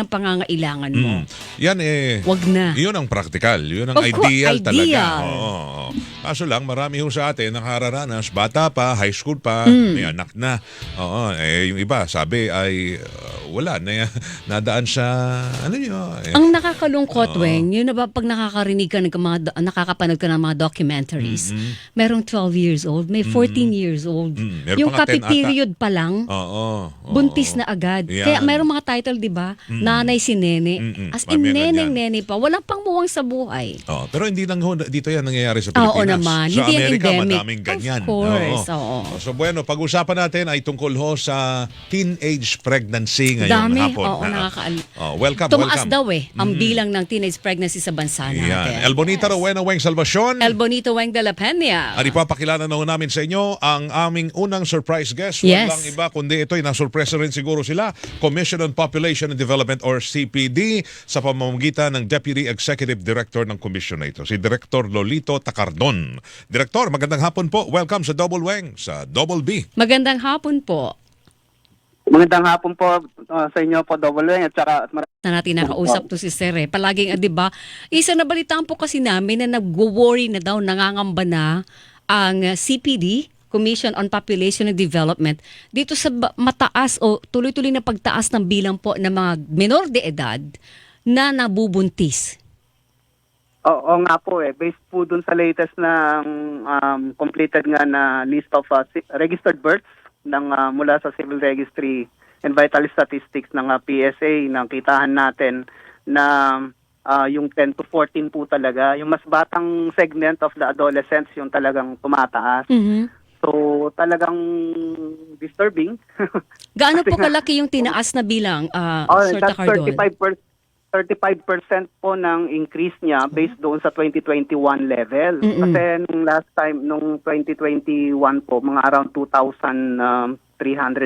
ang pangangailangan mo. Mm. Yan eh, Wag na. yun ang practical. Yun ang Of course, ideal, talaga. ideal. Oo, oo. Kaso lang, marami ho sa atin nakararanas, bata pa, high school pa, Mm. may anak na. Oo, eh, yung iba, sabi ay uh, wala, na, nadaan sa, ano yun, eh, Ang nakakalungkot, Weng, yun na ba pag nakakarinig ka ng mga, do- nakakapanood ka ng mga documentaries, merong 12 years old, may 14 years old. Mm, meron Yung pa nga 10 kapit ata. period pa lang, oo, oo. buntis na agad. Yan. Kaya merong mga title, di ba? Nanay si Nene. Mm-mm. As in, yan. neneng-nene pa. Walang pangmuwang sa buhay. Oh, pero hindi lang ho, dito yan nangyayari sa Oo Pilipinas. naman. Sa Hindi Amerika, endemic. madaming ganyan. Of course, oo. So bueno, pag-usapan natin ay tungkol ho sa teenage pregnancy ngayong Dami. hapon. Oo, Ha? nakakaal- Oh, welcome, Tumaas welcome. daw eh, ang bilang ng teenage pregnancy sa bansa natin. Yan. El Bonita Rowena Weng Salvacion. El Bonito Weng de la Peña. At ipapakilala na ho namin sa inyo ang aming unang surprise guest. Yes. Walang iba kundi ito ay nasurpresa rin siguro sila. Commission on Population and Development or CPD sa pamamagitan ng Deputy Executive Director ng komisyon na ito, si Director Lolito Takardon. Director, magandang hapon po. Welcome sa Double Weng, sa Double B. Magandang hapon po. Magandang hapon po uh, sa inyo po, Double Wing, at saka at mar- na natin nakausap to si Sir eh. Palaging, ah, di ba, isa na balitaan po kasi namin na nag-worry na daw, nangangamba na ang CPD, Commission on Population and Development, dito sa mataas o tuloy-tuloy na pagtaas ng bilang po ng mga menor de edad na nabubuntis. Oo nga po eh, based po dun sa latest na um, completed nga na list of uh, registered births ng uh, mula sa Civil Registry and Vital Statistics ng uh, PSA, nakitahan natin na uh, yung 10 to 14 po talaga, yung mas batang segment of the adolescents yung talagang tumataas. Mhm. So talagang disturbing. Gaano po kalaki yung tinaas na bilang, ah, Oh, Sir that's Takardon? 35 35% po ng increase niya based doon sa 2021 level. Mm-mm. Kasi nung last time, nung 2021 po, mga around 2,300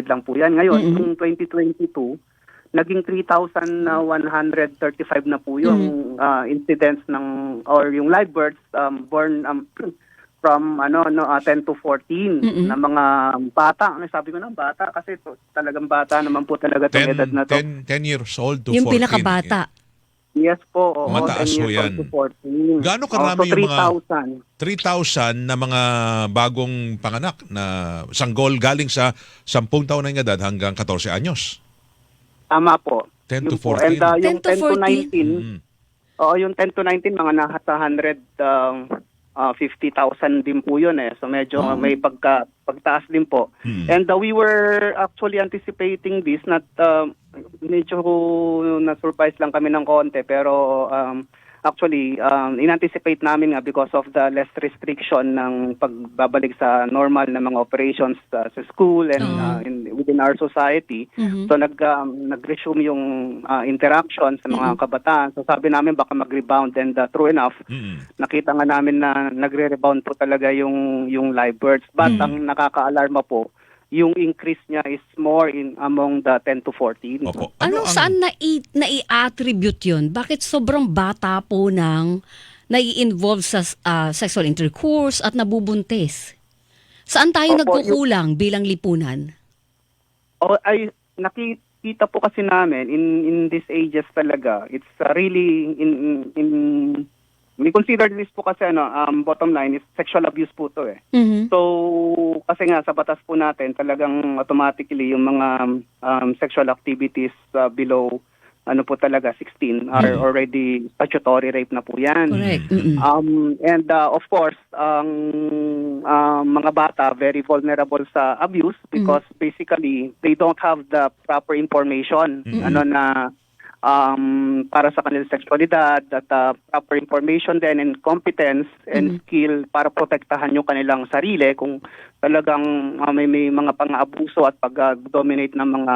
lang po yan. Ngayon, Mm-mm. nung 2022, naging 3,135 na po yung ah, incidents ng, or yung live births um, born um, from ano no ah, 10 to 14 Mm-mm. na mga bata. Ano sabi ko na bata kasi to, talagang bata naman po talaga itong 10, edad na to. 10, 10 years old to Yung 14. pinakabata. Yes po. Oo, Mataas 10 ho years yan. old to 14. Gaano karami so yung mga- 3,000. 3,000 na mga bagong panganak na sanggol galing sa 10 taon na edad hanggang 14 anyos. Tama po. 10 to Yun po. 14. And uh, 10 yung to 10 to 19, Mm. oo, yung 10 to 19, mga nasa 100, um, uh, 50,000 din po yun eh. So medyo Oh. may pagka, pagtaas din po. Hmm. And uh, we were actually anticipating this, not, uh, medyo na-surprise lang kami ng konti, pero um, actually, um, in-anticipate namin nga because of the less restriction ng pagbabalik sa normal na mga operations uh, sa school and Oo. uh, in, within our society. Mhm. So nag um, nag-resume yung uh, interaction sa mga kabataan. So sabi namin baka mag-rebound and uh, true enough, Mm. nakita nga namin na nagre-rebound po talaga yung yung live births. But Mm. ang nakakaalarma po, yung increase niya is more in among the 10 to 14. Opo. Ano, ang- saan nai, nai-attribute yun? Bakit sobrang bata po nang nai-involve sa ah, sexual intercourse at nabubuntis? Saan tayo Opo, nagkukulang bilang lipunan? O ay nakikita po kasi namin in in these ages talaga. It's uh, really in in we consider this po kasi ano um, bottom line is sexual abuse po to eh. Mhm. So, kasi nga sa batas po natin, talagang automatically yung mga um, sexual activities uh, below ano po talaga 16 are already statutory rape na po yan. Correct. Mm-mm. Um, and uh, of course, ang um, mga bata very vulnerable sa abuse because basically they don't have the proper information ano na um, para sa kanilang sexualidad at uh, proper information then and competence and skill para protektahan yung kanilang sarili kung talagang uh, may, may mga pang-abuso at pag-dominate ng mga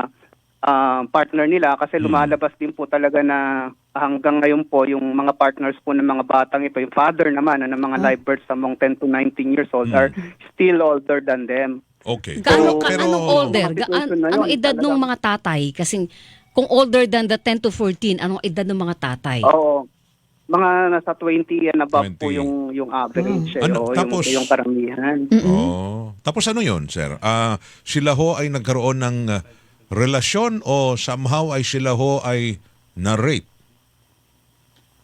uh, partner nila kasi lumalabas din po talaga na hanggang ngayon po yung mga partners po ng mga batang ito, yung father naman ano, ng mga live births among 10 to 19 years old are still older than them. Okay. Gaano So, ka, pero, anong older? Mga Gaan, situation na anong edad ng mga tatay? Kasi kung older than the 10 to 14, anong edad ng mga tatay? Oo. Mga nasa 20 and above 20. po yung yung average eh, Ano, o tapos- yung, yung karamihan. Oh. Tapos ano yun, sir? Ah, sila ho ay nagkaroon ng ah, relasyon o somehow ay sila ho ay na rape?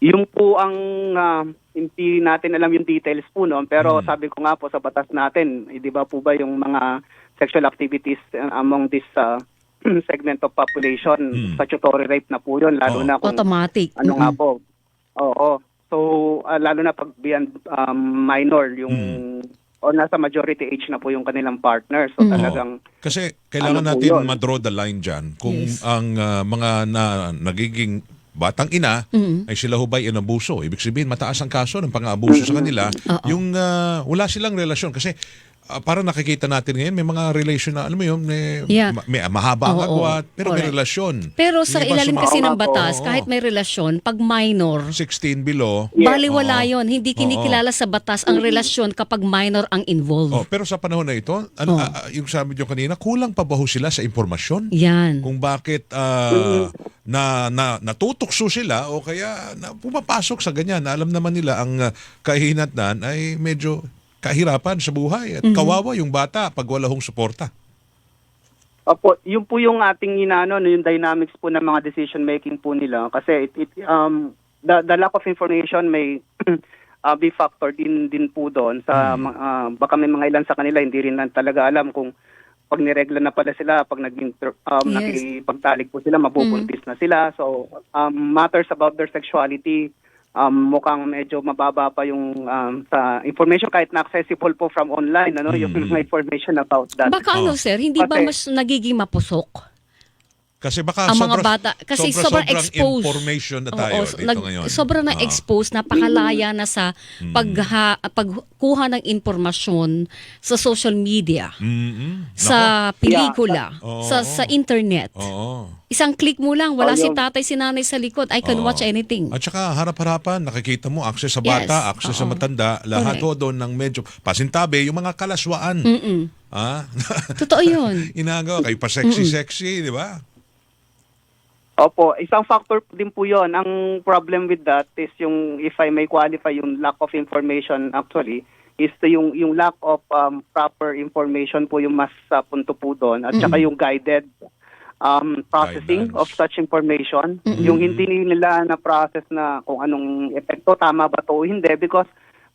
Yung po ang ah, hindi natin alam yung details po noon pero Mm. sabi ko nga po sa batas natin, eh, 'di ba po ba yung mga sexual activities uh, among this ah, segment of population, Mm. statutory rape na po 'yon lalo Oo. na kung Automatic. ano nga Mm-mm. po. Oo. So ah, lalo na pag beyond um, minor yung Mm. o nasa majority age na po yung kanilang partner. So Mm. talagang Kasi kailangan Ano natin yun? ma-draw the line dyan kung Yes. ang ah, mga na, nagiging batang ina Mm. ay sila hubay inabuso. Ibig sabihin, mataas ang kaso ng pang-aabuso sa kanila. Oo. Yung ah, wala silang relasyon. Kasi ah, para nakikita natin ngayon, may mga relation na, alam mo yun, may, Yeah. ma- may mahaba ang Oo, agwat, pero may correct. relasyon. Pero sa iba ilalim kasi ng batas, oo. kahit may relasyon, pag minor, 16 below. Yes. baliwala Oo. yon Hindi kinikilala sa batas ang relasyon kapag minor ang involved. Oh, pero sa panahon na ito, ano, Oh. ah, yung sabi nyo kanina, kulang pa ba ho sila sa impormasyon? Yan. kung bakit ah, na, na natutokso sila o kaya na pumapasok sa ganyan na alam naman nila ang uh, kahinatnan ay medyo kahirapan sa buhay at kawawa yung bata pag wala hong suporta. Opo, yun po yung ating inaano, no, yung dynamics po ng mga decision making po nila kasi it, it um the, the lack of information may uh, be factor din din po doon sa ma- ah, baka may mga ilan sa kanila hindi rin lang talaga alam kung pag niregla na pala sila, pag naging um, Yes. nakipagtalik po sila, mabubuntis na sila. So, um, matters about their sexuality, um, mukhang medyo mababa pa yung um, sa information kahit na accessible po from online, ano, yung Mm. mga information about that. Baka ano, Oh. sir, hindi ba Kasi- mas nagiging mapusok? Kasi baka Ang mga sobra- bata, kasi sobrang sobra-sobrang exposed. information na tayo Oo, dito nag- ngayon. Sobrang Ah. na-expose, napakalaya na sa pagha, pagkuha ng impormasyon sa social media, Mm-mm. sa pelikula, Oo. sa sa internet. Oo. Isang click mo lang, wala Oh, si tatay, si nanay sa likod. I can Oo. watch anything. At saka harap-harapan, nakikita mo, access sa Yes. bata, access sa Oo. matanda, lahat Correct. ho doon ng medyo pasintabi, yung mga kalaswaan. Mm-mm. Ah? Totoo yun. Inagawa kayo pa sexy-sexy, di ba? Opo, isang factor din po 'yon. Ang problem with that is yung if I may qualify yung lack of information actually is the yung yung lack of um, proper information po yung mas uh, punto po doon at saka yung guided um, processing Guidance. of such information. Yung hindi nila na process na kung anong epekto tama ba to o hindi because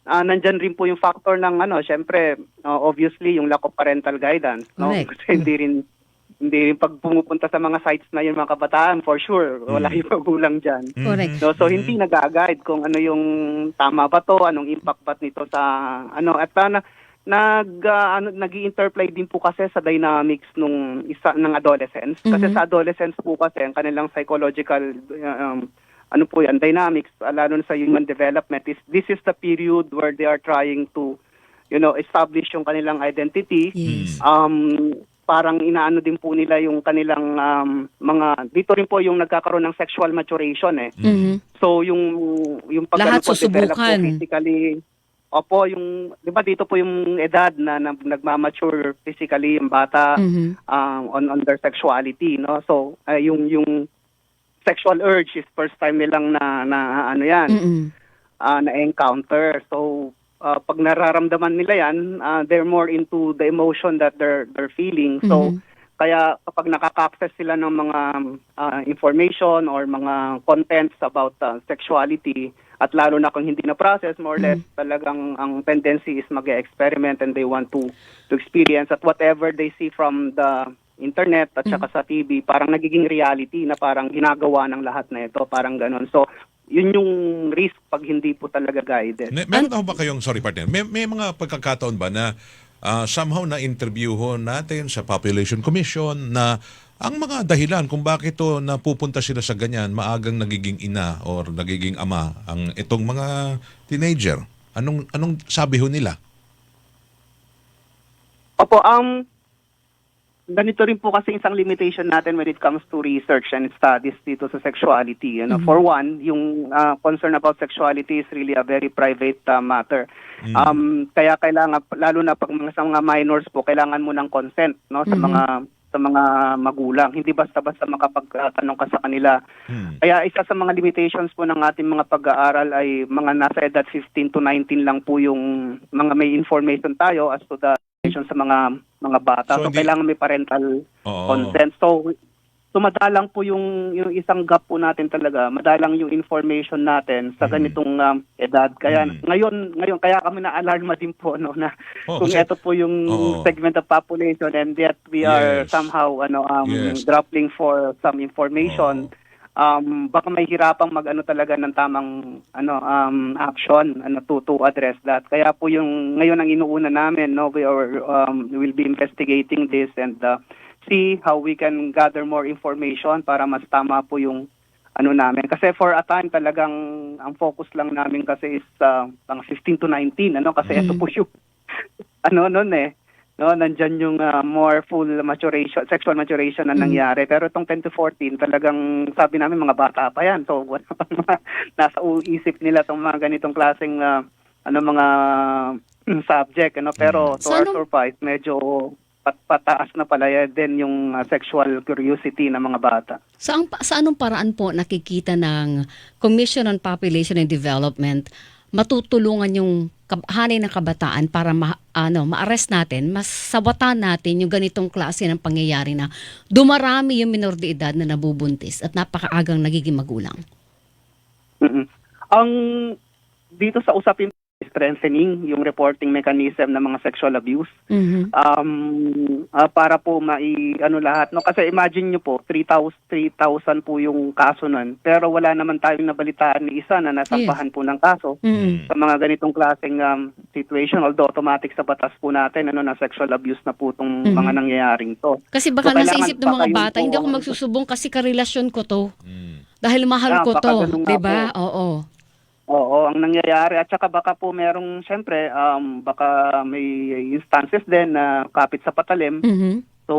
ah nandyan rin po yung factor ng ano, syempre uh, obviously yung lack of parental guidance, no? Correct. Kasi hindi rin hindi rin pag pumupunta sa mga sites na yung mga kabataan, for sure, wala yung magulang dyan. Correct. No, so hindi nag-guide kung ano yung tama ba to, anong impact ba nito sa ano at uh, na, nag uh, ano, nag-interplay din po kasi sa dynamics nung isa ng adolescents kasi Mhm. sa adolescents po kasi ang kanilang psychological um, ano po yan dynamics lalo na sa human development is this is the period where they are trying to you know establish yung kanilang identity Yes. um parang inaano din po nila yung kanilang um, mga dito rin po yung nagkakaroon ng sexual maturation eh. Mhm. So yung yung pag Lahat ano po, develop po susubukan. physically Opo, yung 'di ba dito po yung edad na, na nagmamature physically yung bata Mhm. um, on on their sexuality, no? So uh, yung yung sexual urge is first time nilang na, na ano 'yan Mm-mm. uh, na-encounter. So, uh, pag nararamdaman nila yan, uh, they're more into the emotion that they're, they're feeling. So, Mhm. kaya kapag nakaka-access sila ng mga uh, information or mga contents about uh, sexuality, at lalo na kung hindi na-process, more or less, talagang ang tendency is mag-experiment and they want to to experience at whatever they see from the internet at saka sa TV, parang nagiging reality na parang ginagawa ng lahat na ito, parang ganun. So, yun yung risk pag hindi po talaga guided. Ne- meron na ho ba kayong, sorry partner, may, may mga pagkakataon ba na ah, somehow na-interview ho natin sa Population Commission na ang mga dahilan kung bakit to napupunta sila sa ganyan, maagang nagiging ina or nagiging ama ang itong mga teenager. Anong anong sabi ho nila? Opo, um, ganito rin po kasi isang limitation natin when it comes to research and studies dito sa sexuality. Ano? For one, yung uh, concern about sexuality is really a very private uh, matter. Um, kaya kailangan, lalo na pag mga, sa mga minors po, kailangan mo ng consent no, sa mga sa mga magulang. Hindi basta-basta makapagtanong ka sa kanila. Hmm. Kaya isa sa mga limitations po ng ating mga pag-aaral ay mga nasa edad 15 to 19 lang po yung mga may information tayo as to the information sa mga mga bata. So, So, hindi- kailangan may parental Oo. consent. So So madalang po yung yung isang gap po natin talaga, madalang yung information natin sa Mhm. ganitong um, edad. Kaya Mhm. ngayon ngayon kaya kami na alarma din po no na Oh, kung kasi- ito po yung Oo. segment of population and yet we are Yes. somehow ano um Yes. grappling for some information. Um baka may hirapang mag-ano talaga ng tamang ano um action ano to to address that. Kaya po yung ngayon ang inuuna namin no we are um will be investigating this and uh, see how we can gather more information para mas tama po yung ano namin. Kasi for a time talagang ang focus lang namin kasi is uh, pang 15 to 19 ano kasi ito Mm. po yung ano noon eh no nandyan yung uh, more full maturation sexual maturation na Mm. nangyari pero itong 10 to 14 talagang sabi namin mga bata pa yan so wala mga nasa isip nila tong mga ganitong klaseng uh, ano mga mm, subject ano pero Mm. to So our ano- surprise medyo pat pataas na pala yan din yung uh, sexual curiosity ng mga bata Saan, pa- sa anong paraan po nakikita ng Commission on Population and Development matutulungan yung hanay ng kabataan para ma, ano, ma-arrest natin, mas sawatan natin yung ganitong klase ng pangyayari na dumarami yung minor de edad na nabubuntis at napakaagang nagiging magulang. mm Ang dito sa usapin strengthening yung reporting mechanism ng mga sexual abuse Mhm. um ah, para po mai ano lahat no kasi imagine nyo po 3,000 3,000 po yung kaso nun pero wala naman tayong nabalitaan ni isa na nasampahan po ng kaso Mhm. sa mga ganitong klaseng um, situation although automatic sa batas po natin ano na sexual abuse na po itong Mhm. mga nangyayaring to Kasi baka So, nasa isip ng mga bata, po hindi ako magsusubong kasi karelasyon ko to. Mm. Dahil mahal Ah, ko to, 'di ba? Oo. Oo, ang nangyayari at saka baka po merong syempre um baka may instances din na kapit sa patalim Mhm. So,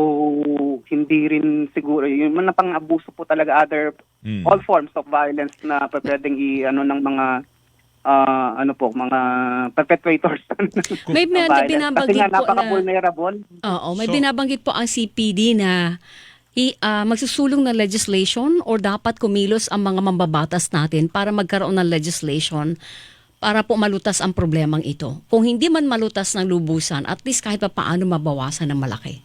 hindi rin siguro, yung mga pang-abuso po talaga, other, Mm. all forms of violence na pwedeng i, ano, ng mga, ah, ano po, mga perpetrators. May may violence. Kasi binabanggit nga, po na. Oo, may So- binabanggit po ang CPD na i, ah, magsusulong ng legislation or dapat kumilos ang mga mambabatas natin para magkaroon ng legislation para po malutas ang problemang ito. Kung hindi man malutas ng lubusan, at least kahit pa paano mabawasan ng malaki.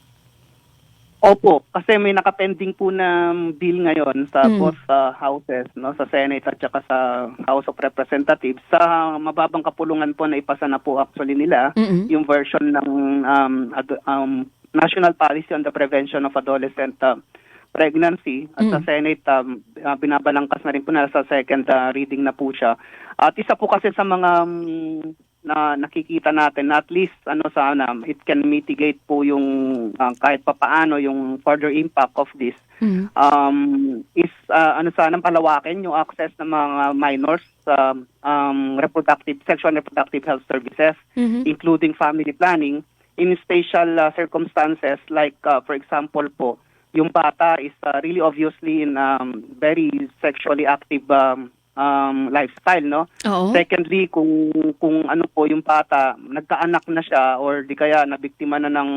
Opo, kasi may nakapending po na bill ngayon sa Mm. both ah, houses, no, sa Senate at saka sa House of Representatives. Sa mababang kapulungan po na ipasa na po actually nila, Mhm. yung version ng um, ad- um, National Policy on the Prevention of Adolescent uh, Pregnancy at sa Mm. Senate um, uh, binabalangkas na rin po na sa second uh, reading na po siya. At isa po kasi sa mga um, na nakikita natin na at least ano sana it can mitigate po yung uh, kahit papaano yung further impact of this Mhm. um, is uh, ano sana palawakin yung access ng mga minors sa um, reproductive sexual and reproductive health services Mhm. including family planning in special uh, circumstances like uh, for example po yung bata is uh, really obviously in um, very sexually active um, um, lifestyle no Oo. secondly kung kung ano po yung bata nagkaanak na siya or di kaya nabiktima na ng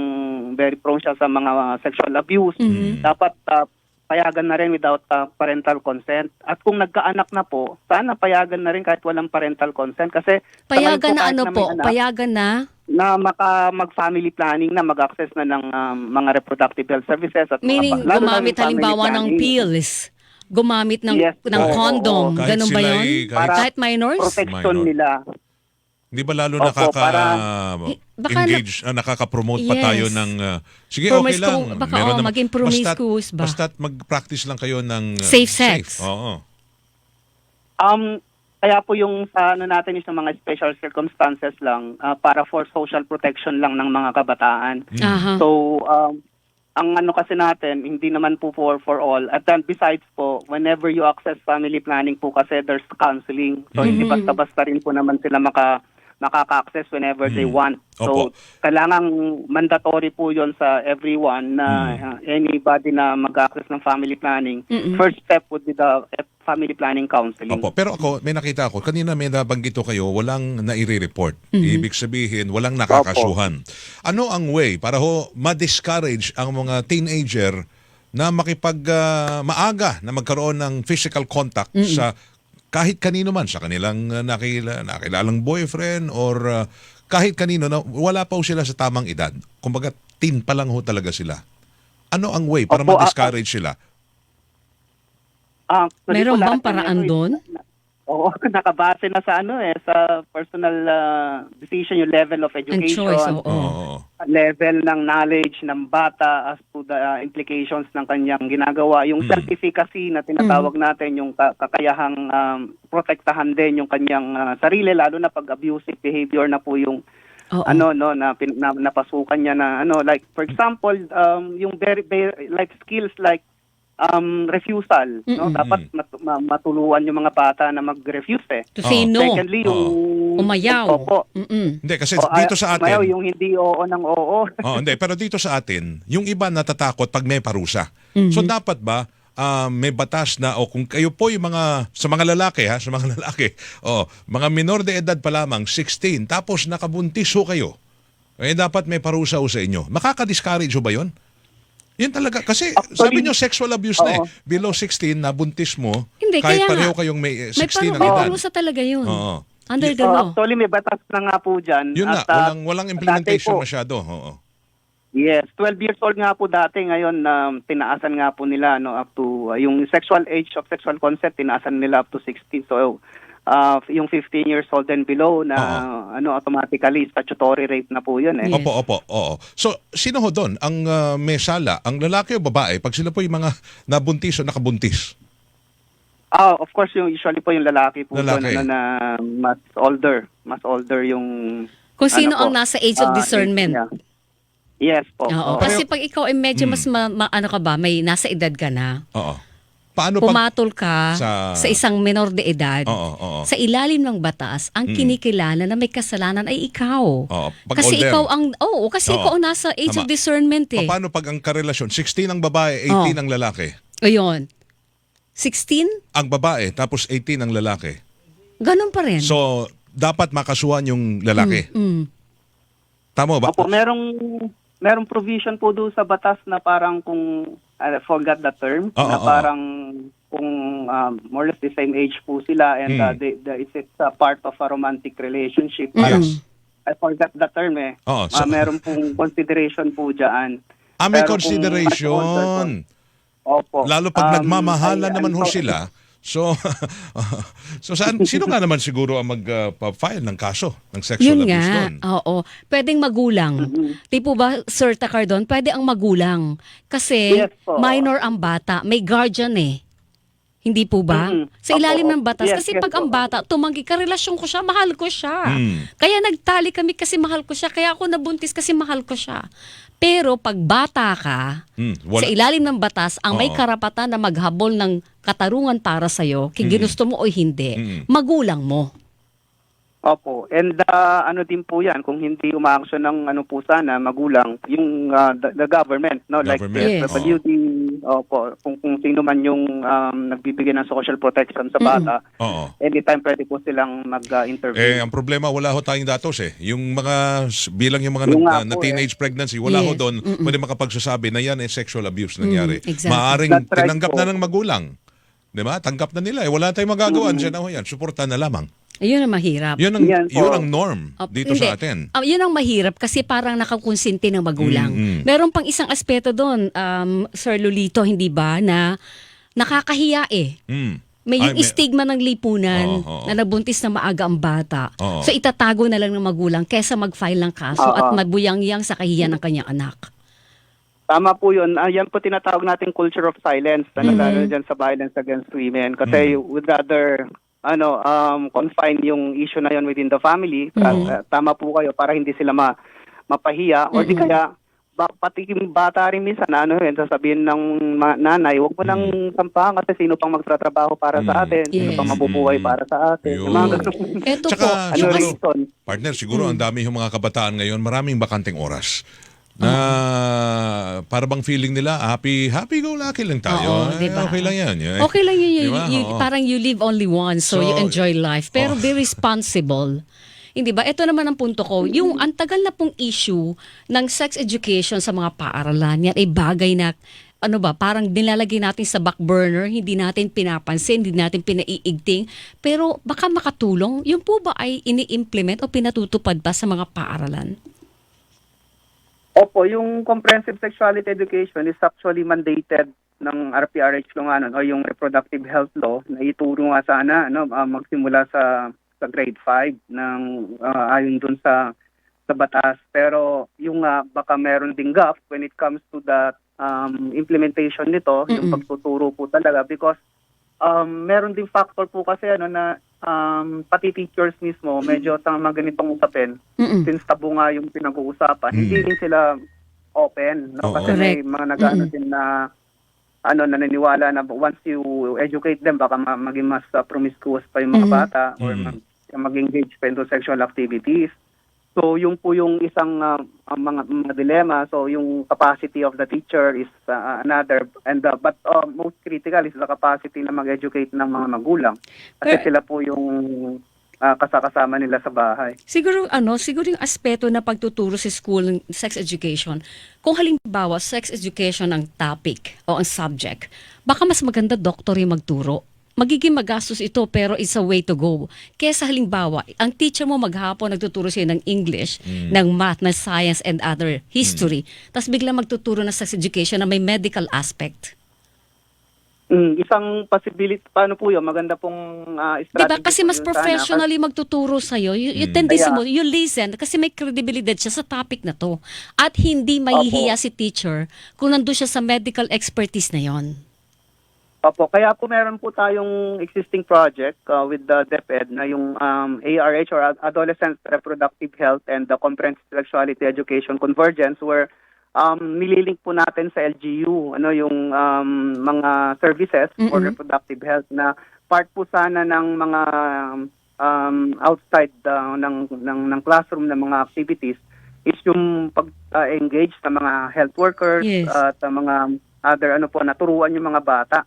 very prone siya sa mga sexual abuse Mhm. dapat uh, payagan na rin without uh, parental consent. At kung nagkaanak na po, sana payagan na rin kahit walang parental consent kasi Payagan na ano po? anak, Payagan na? Na maka mag-family planning na mag-access na ng um, mga reproductive health services at mga Meaning, pa- lalo na gumamit halimbawa ng planning. pills. Gumamit ng, Yes, ng oo, condom. oo. Kahit Ganun ba sila yun? ay- kahit- Kahit minors? Protection Minor. nila. Di ba lalo Opo, nakaka para- Eh, baka na- engage, ah, nakaka-promote pa Yes. tayo ng ah, sige okay Promiscu- lang. baka, Meron oh, maging promiscuous ba? Basta't mag-practice lang kayo ng ah, Safe sex. Oo. Um, kaya po yung sa ano natin is yung mga special circumstances lang ah, para for social protection lang ng mga kabataan. Mm. Aha. So, um, ang ano kasi natin, hindi naman po for for all. At then besides po, whenever you access family planning po kasi there's counseling. So, hindi Mhm. basta-basta rin po naman sila maka makaka-access whenever they Mm. want. So, Opo. kailangang mandatory po yon sa everyone na Mm. uh, anybody na mag-access ng family planning. Mm-mm. First step would be the uh, family planning counseling. Opo. Pero ako, may nakita ako, kanina may nabanggit kayo, walang naire-report. Mhm. Ibig sabihin, walang nakakasuhan. Ano ang way para ho ma-discourage ang mga teenager na makipag ah, maaga na magkaroon ng physical contact sa kahit kanino man sa kanilang uh, nakila, nakilalang boyfriend or ah, kahit kanino na wala pa sila sa tamang edad. Kumbaga teen pa lang ho talaga sila. Ano ang way para Opo, ah, ma-discourage sila? Actually Meron bang paraan ito, doon? Oo, nakabase na sa ano eh, sa personal ah, decision, yung level of And education, choice, oo. Oo. level ng knowledge ng bata as to the ah, implications ng kanyang ginagawa. Yung Mm. certificacy na tinatawag natin, yung ka- kakayahang um, protektahan din yung kanyang ah, sarili, lalo na pag abusive behavior na po yung Oo. ano no na, pin, na napasukan niya na ano like for example um yung very, very like skills like um refusal no Mm-mm. dapat mat- ma- matuluan yung mga bata na mag-refuse eh To say Oo. no. secondly yung Umayaw. opo Mm-mm. Hindi, kasi O, dito sa umayaw, atin, yung hindi oo ng oo oh, hindi, pero dito sa atin, yung iba natatakot pag may parusa. So dapat ba ah, may batas na o kung kayo po yung mga sa mga lalaki ha, sa mga lalaki, oh, mga minor de edad pa lamang 16 tapos nakabuntis ho kayo. Eh dapat may parusa ho sa inyo. Makaka-discourage ho ba 'yon? Yun talaga kasi Actually, sabi nyo sexual abuse na eh. Below 16 na buntis mo Hindi, kahit kaya nga. pareho kayong may eh, May, 16 paru- ang may edad. parusa talaga yun. Oo. Under the Oh, law. actually may batas na nga po dyan Yun nga, At, ah, walang walang implementation dati po, masyado. Oo. Yes, 12 years old nga po dati ngayon na tinaasan nga po nila no up to uh, yung sexual age of sexual consent tinaasan nila up to 16. So uh, yung 15 years old and below na ano automatically statutory rape na po 'yun eh. Yes. Opo, opo, oo. So, sino ho doon? Ang ah, may sala, ang lalaki o babae, pag sila po yung mga nabuntis o nakabuntis? Ah, of course yung usually po yung lalaki po Lalaki. doon, ano, na mas older, mas older yung Kung sino ano po, ang nasa age of ah, discernment. age niya. Yes po. Oo. Oo. Kasi pag ikaw ay medyo Hmm. mas ma- ma- ano ka ba, may nasa edad ka na, Oo. Paano pag... pumatol ka Sa- sa, isang minor de edad, Oo, oo. sa ilalim ng batas, ang kinikilala na may kasalanan ay ikaw. Oo, pag kasi older. ikaw ang, oo, kasi Oo. ikaw ang nasa age Tama. of discernment eh. Paano pag ang karelasyon, 16 ang babae, 18 Oo. ang lalaki? Ayun. 16? Ang babae, tapos 18 ang lalaki. Ganun pa rin. So, dapat makasuhan yung lalaki. Mm. Tama ba? Opo, merong merong provision po doon sa batas na parang kung I forgot the term Oo, na oo. parang kung um, more or less the same age po sila and uh, Mm. they, the, it's, it's a part of a romantic relationship. Parang, Yes. I forgot the term eh. Oo, so- Ah, meron pong consideration po dyan. Ah, may Pero kung mas older consideration. po, Opo. Lalo pag Um, nagmamahalan I- naman I'm ho sila. So, so saan, sino nga naman siguro ang mag-file ng kaso ng sexual Yun abuse nga. doon? Oo. Pwedeng magulang. Tipo ba, Sir Takardon, pwede ang magulang. Kasi Yes po. minor ang bata. May guardian eh. Hindi po ba? Mhm. Sa ilalim Opo. ng batas. Yes, kasi yes pag ang bata, tumanggi ka, relasyon ko siya, mahal ko siya. Mm. Kaya nagtali kami kasi mahal ko siya. Kaya ako nabuntis kasi mahal ko siya. Pero pag bata ka, wala. sa ilalim ng batas, ang may Oo. karapatan na maghabol ng katarungan para sa'yo, kung ginusto mo o hindi, Mm. magulang mo. Opo. And uh, ano din po 'yan kung hindi umaaksyon ng ano po sana magulang yung uh, the, the government no like Government, the Yes. WD opo kung kung sino man yung um, nagbibigay ng social protection sa bata Oo. anytime pwede po silang Eh, mag-intervene. ang problema, wala ho tayong datos eh. Yung mga, bilang yung mga Yung nag- nga na po, teenage pregnancy, wala ho Yes. doon, pwede makapagsasabi na yan ay sexual abuse nangyari. Mm, exactly. Maaring That's right tinanggap po. na ng magulang. Di ba? Tanggap na nila. Eh, wala tayong magagawa. Diyan na ho yan. Suporta na lamang. Ayun ang mahirap. Yun ang, Yan po. yun ang norm Ah, dito hindi. sa atin. Ah, yun ang mahirap kasi parang nakakonsinti ng magulang. Mm, mm. Meron pang isang aspeto doon, um, Sir Lolito, hindi ba, na nakakahiya eh. Mm. May yung Ay, may- stigma ng lipunan Oo, oo. na nabuntis na maaga ang bata. Oo. So itatago na lang ng magulang kesa mag-file ng kaso Oo. at mabuyang-yang sa kahiyan ng kanyang anak. Tama po 'yun. Ah, yan po tinatawag nating culture of silence na Mhm. lalo dyan sa violence against women kasi Mm. would rather ano um confine yung issue na 'yon within the family. Mhm. Ah, tama po kayo para hindi sila ma mapahiya or di Mhm. kaya ba, pati yung bata rin minsan na ano yun, sasabihin ng ma- nanay, huwag mo nang sampahan kasi sino pang magtatrabaho para sa Mm. atin, sino Yes. pang mabubuhay Mm. para sa atin. Yun. Yung mga ganun. Eto Tsaka, po, ano siguro- reason? Partner, siguro Hmm. ang dami yung mga kabataan ngayon, maraming bakanteng oras. Na para bang feeling nila, happy, happy go lucky lang tayo. Oo, Eh, diba? Okay lang yan. Eh, Okay lang yun. Di You, Oo. parang you live only once, so, So, you enjoy life. Pero oh. be responsible. Hindi ba? Ito naman ang punto ko. Yung ang tagal na pong issue ng sex education sa mga paaralan, yan ay bagay na ano ba, parang nilalagay natin sa back burner, hindi natin pinapansin, hindi natin pinaiigting, pero baka makatulong. Yun po ba ay ini-implement o pinatutupad ba sa mga paaralan? Opo, yung comprehensive sexuality education is actually mandated ng RPRH Lunganon o yung reproductive health law na ituro nga sana ano ah, magsimula sa sa grade 5 ng ah, ayon dun sa sa batas pero yung ah, baka meron ding gap when it comes to the um, implementation nito yung Mm-mm. pagtuturo po talaga because um, meron ding factor po kasi ano na um, pati teachers mismo medyo sa mga ganitong usapin Mm-mm. since tabu nga yung pinag-uusapan, hindi Mm. din sila open. No? Oo. Kasi may mga nag-ano Mm-mm. din na ano naniniwala na once you educate them baka ma- maging mas uh, promiscuous pa yung mga Mm. bata or Mm. mag- mag-engage pa into sexual activities. So yung po yung isang uh, mga, mga dilemma. So yung capacity of the teacher is uh, another and uh, but uh, most critical is the capacity na mag-educate ng mga magulang. Kasi Pero- sila po yung uh, kasakasama nila sa bahay. Siguro ano, siguro yung aspeto na pagtuturo sa school ng sex education. Kung halimbawa sex education ang topic o ang subject, baka mas maganda doktor yung magturo. Magiging magastos ito pero it's a way to go. Kesa halimbawa, ang teacher mo maghapon nagtuturo siya ng English, ng math, ng science and other history. Tapos bigla magtuturo ng sex education na may medical aspect. Mm, isang possibility, paano po yun? Maganda pong uh, strategy Kasi po mas professionally magtuturo sa'yo. You, you Mm. tendency mo, you listen kasi may credibility siya sa topic na to. At hindi mahihiya si teacher kung nandun siya sa medical expertise na yon. Opo, kaya po meron po tayong existing project uh, with the DepEd na yung um, ARH or Ad- Adolescent Reproductive Health and the Comprehensive Sexuality Education Convergence where um, nililink po natin sa LGU ano yung um, mga services for Mm-mm. reproductive health na part po sana ng mga um, outside uh, ng, ng ng classroom ng mga activities is yung pag-engage sa mga health workers Yes. at sa mga other ano po naturuan yung mga bata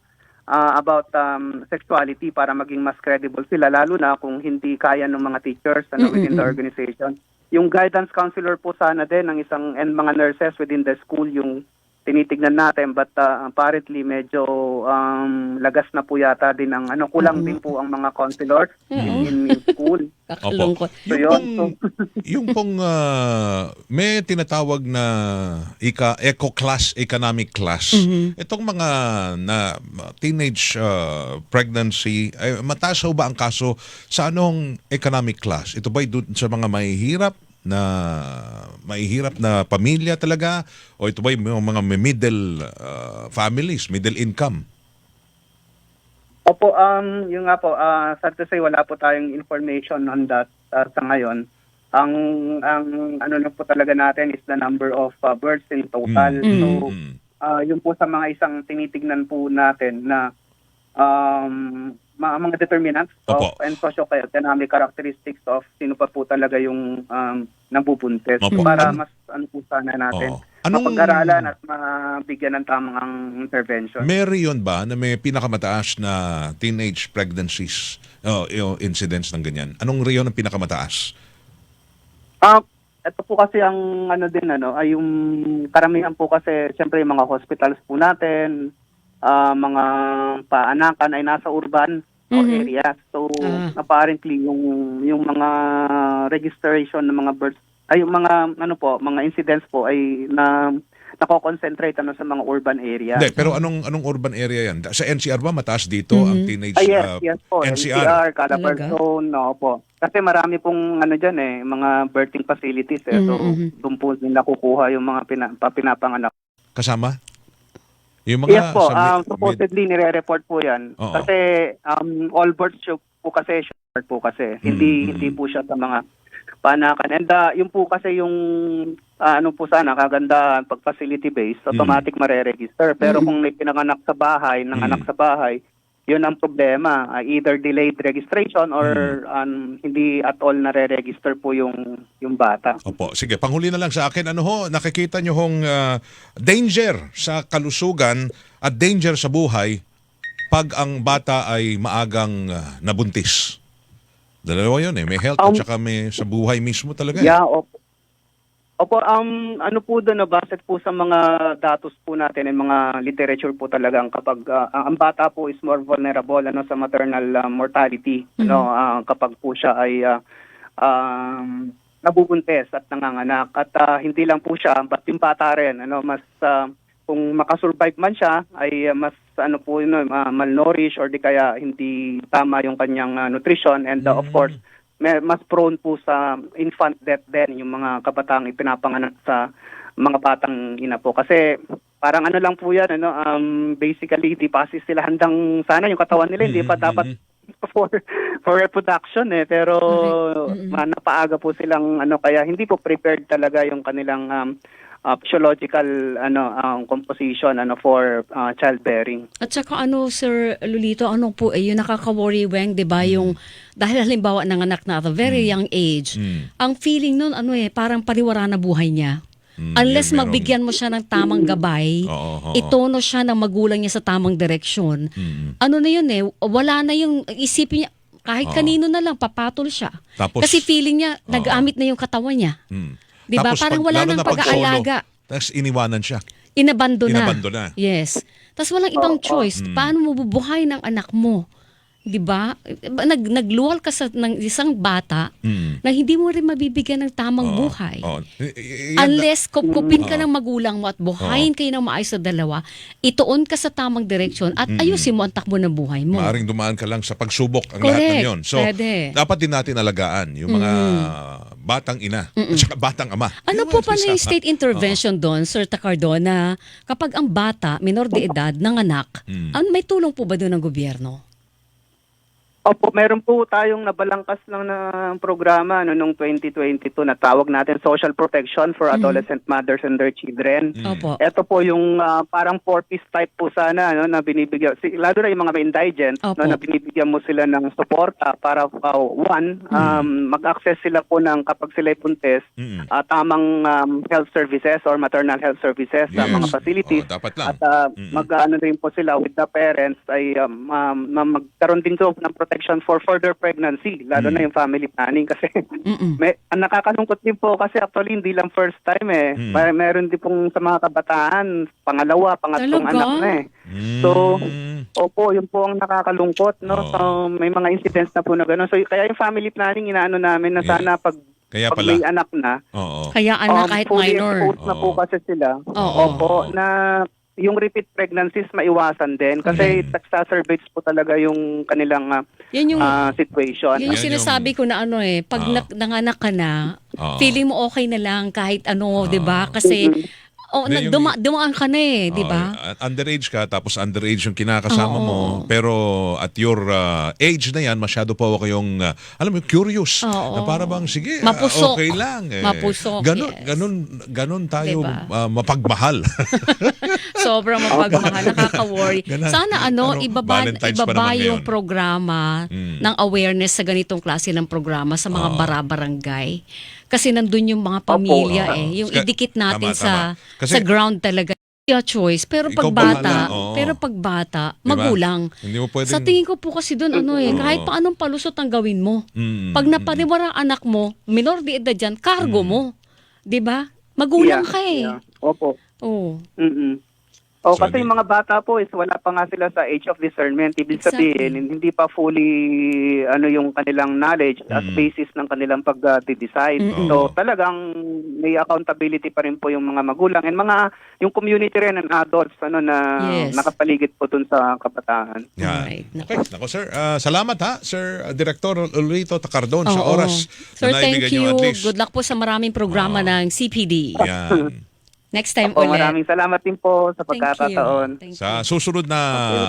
uh, about um, sexuality para maging mas credible sila lalo na kung hindi kaya ng mga teachers ano, within the organization. Yung guidance counselor po sana din ng isang and mga nurses within the school yung tinitignan natin but uh, apparently medyo um, lagas na po yata din ang ano kulang Oo. din po ang mga counselors Oo. in, in school. Kakalungkot. So, Yung yun. pong, So- yung pong ah, may tinatawag na ika, eco-class, economic class. Mhm. Itong mga na teenage ah, pregnancy, ay, mataas ba ang kaso sa anong economic class? Ito ba'y dun sa mga mahihirap na mahihirap na pamilya talaga o ito ba'y mga, mga middle ah, families, middle income? Opo, um, yung nga po, uh, sad to say, wala po tayong information on that uh, sa ngayon. Ang, ang ano lang po talaga natin is the number of uh, births in total. Mm. So, uh, yun po sa mga isang tinitignan po natin na um, mga, mga determinants Opo. of and socio-economic characteristics of sino pa po talaga yung um, nabubuntis. Opo. Para mas ano po sana natin, Oo. Anong- mapag-aralan at mabigyan ng tamang intervention. Mary yun ba na may pinakamataas na teenage pregnancies o yung incidents ng ganyan? Anong rayon ang pinakamataas? Ah, ito po kasi ang ano din ano, ay yung karamihan po kasi siyempre yung mga hospitals po natin, ah, mga paanakan ay nasa urban o Mhm. areas. So Ah. apparently yung yung mga registration ng mga births ay yung mga ano po, mga incidents po ay na nako-concentrate ano sa mga urban area. Hindi, pero anong anong urban area yan? Sa NCR ba mataas dito ang Mhm. teenage Ay, yes, uh, yes po. NCR? NCR, Calabar Talaga? Zone, no po. Kasi marami pong ano dyan eh, mga birthing facilities eh. So, Mhm, mhm. doon po nila kukuha yung mga pina, pa- pinapanganak. Kasama? Yung mga yes po, sa um, supposedly nire-report po yan. Oo. Kasi um, all show po kasi, short po kasi. Hindi Mm, hindi mm. po siya sa mga panakan. And uh, yung po kasi yung ah, ano po sana, kaganda pag facility based, automatic mare-register. Pero Mm. kung may pinanganak sa bahay, nanganak Mm. sa bahay, yun ang problema. Ah, either delayed registration or Mm. um, hindi at all nare-register po yung yung bata. Opo, sige, panghuli na lang sa akin. Ano ho, nakikita nyo hong uh, danger sa kalusugan at danger sa buhay pag ang bata ay maagang uh, nabuntis. Dalawa yun eh. May health at Um, saka may sa buhay mismo talaga. eh. Yeah, opo. Opo, um, ano po doon, nabased po sa mga datos po natin, yung mga literature po talagang kapag ah, ang bata po is more vulnerable ano sa maternal ah, mortality ano ah, kapag po siya ay ah, um, nabubuntis at nanganganak. At ah, hindi lang po siya but yung bata rin ano mas ah, kung makasurvive man siya ay uh, mas ano po yun, uh, malnourished or di kaya hindi tama yung kanyang uh, nutrition and uh, of course mas prone po sa infant death din yung mga kabataang ipinapanganak sa mga batang ina po. Kasi parang ano lang po yan ano um basically di pa kasi sila handang sana yung katawan nila hindi pa dapat for for reproduction eh. Pero uh, napaaga po silang ano kaya hindi po prepared talaga yung kanilang um, uh, physiological ano um, composition ano for uh, childbearing. At saka ano, Sir Lolito, ano po, eh, yung nakaka-worry, Weng, di ba, yung, dahil halimbawa ng anak na at a very young age, Mm. ang feeling nun, ano eh, parang pariwara na buhay niya. Mm, Unless merong- magbigyan mo siya ng tamang gabay, Oo, oo. itono siya ng magulang niya sa tamang direksyon, Mm. ano na yun eh, wala na yung isipin niya, kahit Oo. kanino na lang, papatol siya. Tapos- Kasi feeling niya, nag-amit na yung katawan niya. Mm. Di ba? Tapos Parang pag- wala lalo nang na pag pag-aalaga. solo, Tapos iniwanan siya. Inabando na. Inabando na. Yes. Tapos walang ibang choice. Paano mo bubuhay ng anak mo? 'Di ba? Nag nagluwal ka sa ng isang bata Mm. na hindi mo rin mabibigyan ng tamang buhay. oo. I- i- yan- Unless kupkupin ka ng magulang mo at buhayin kayo ng maayos sa dalawa, ituon ka sa tamang direksyon at ayusin mo ang takbo ng buhay mo. Maaring dumaan ka lang sa pagsubok ang lahat ng Correct. yon. So, Pwede. dapat din natin alagaan yung mga batang ina at saka batang ama. Ano po pala yung state intervention doon, Sir Tacardona, kapag ang bata, minor de edad, nanganak, Mm. an may tulong po ba doon ng gobyerno? Opo, meron po tayong nabalangkas lang na programa ano, nung 2022 na tawag natin Social Protection for Adolescent Mothers and Their Children. Opo. Ito po yung ah, parang four-piece type po sana no, na binibigyan, si, lalo na yung mga indigent, Opo. no, na binibigyan mo sila ng suporta para uh, one, um, mag-access sila po ng kapag sila buntis, Mm. ah, tamang um, health services or maternal health services sa Yes. mga facilities. Oo, dapat lang. At ah, Mm-mm. mag-ano rin po sila with the parents ay um, um, magkaroon din po ng protection for further pregnancy, lalo Mm. na yung family planning kasi Mm-mm. may ang nakakalungkot din po kasi actually hindi lang first time eh. Mm. May, meron din pong sa mga kabataan, pangalawa, pangatlong Talaga? anak na eh. Mm. So, Opo, yun po ang nakakalungkot, no? Oo. So, may mga incidents na po na gano'n. So, kaya yung family planning, inaano namin na Yeah. sana pag, Kaya pag pala. may anak na, Oo. Kaya anak um, kahit minor. exposed na po kasi sila. Oo. Opo, na yung repeat pregnancies maiwasan din kasi it exacerbates po talaga yung kanilang ah, Yan yung ah, situation. Yan yung Yan sinasabi ko na ano eh, pag nak- nanganak ka na, Oo. feeling mo okay na lang kahit ano, 'di ba? Kasi oh, Hindi, yung- nagduma dumaan ka na eh, 'di ba? Uh, underage ka, tapos underage yung kinakasama Oo. mo. Pero at your uh, age na yan, masyado pa ako kayong, uh, alam mo, curious. Oo. Na para bang, sige, ah, Mapusok. okay lang. Eh. Mapusok, Ganon, yes. ganon, ganon tayo Diba? ah, mapagmahal. Sobrang mapagmahal, nakaka-worry. Ganun. Sana ano, Ano, ibaba, Valentine's pa ibaba naman yung ngayon. programa Mm. ng awareness sa ganitong klase ng programa sa mga Oo. barabarangay. Kasi nandun yung mga pamilya Opo. eh. Yung idikit natin tama, sa tama. Kasi- sa ground talaga. Your choice. Pero Ikaw pag bahala, bata, oo. pero pag bata, Diba? magulang. Hindi mo pwedeng... Sa tingin ko po kasi doon ano eh, Oo. kahit pa anong palusot ang gawin mo. Mm, Pag mm, napaniwara ang anak mo, minor de edad yan, cargo mo. 'Di ba? Magulang Yeah, ka eh. yeah. Opo. Oh. mm O, So, kasi yung mga bata po is wala pa nga sila sa age of discernment. Ibig Exactly. sabihin, hindi pa fully ano yung kanilang knowledge as Mm. basis ng kanilang pag-decide. Mm-mm. So, talagang may accountability pa rin po yung mga magulang and mga yung community rin and adults ano na Yes. nakapaligid po dun sa kabataan. Yan. Alright. Okay, nako sir. Ah, salamat ha, Sir uh, Director Ulrito Tacardon sa Oo. oras Sir, na thank naibigay you. niyo at least. Good luck po sa maraming programa Oo. ng CPD. Yan. Next time Opo, ulit. maraming salamat din po sa Thank you. pagkakataon. Sa susunod na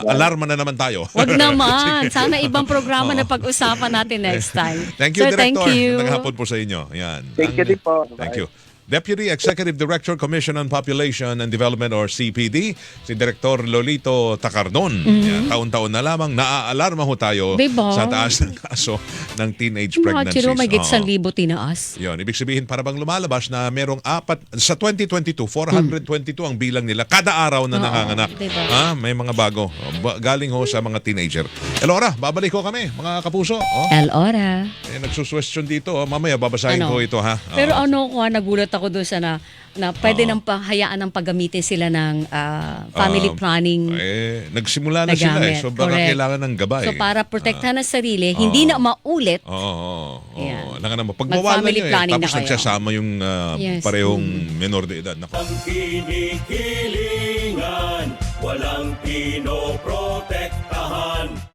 alarma na naman tayo. Wag naman. Sana ibang programa na pag-usapan natin next time. Thank you, Sir, Director. thank you. Magandang hapon po sa inyo. Yan. Thank you din po. Thank you. Deputy Executive Director Commission on Population and Development or CPD, si Director Lolito Tacardon. Yan, taon-taon na lamang naaalarma ho tayo Mm-hmm. Diba? sa taas ng kaso ng teenage Mga pregnancies. chiro, may git sa libo tinaas. Yun, ibig sabihin para bang lumalabas na merong apat sa 2022, 422 ang bilang nila kada araw na Oo, nanganganak. diba? Ah, may mga bago. Ba- Galing ho sa mga teenager. Elora, babalik ko kami, mga kapuso. Oh, El Ora. eh, nagsuswestiyon dito. Oh. Mamaya babasahin Ano? ko ito ha. Pero ano ko, nagulat ako doon sa na, na pwede nang pahayaan ng paggamitin sila ng ah, family Ah, planning. Eh, nagsimula na na sila gamit. eh. So baka Correct. kailangan ng gabay. So para protektahan ang sarili, hindi na maulit. Oo, oo, oo. Ayan. Alam ka naman, pagbawalan Mag-family nyo eh. planning na Tapos kayo. nagsasama yung ah, Yes. parehong menor de edad. Naku. Ang kinikilingan, walang pinoprotektahan.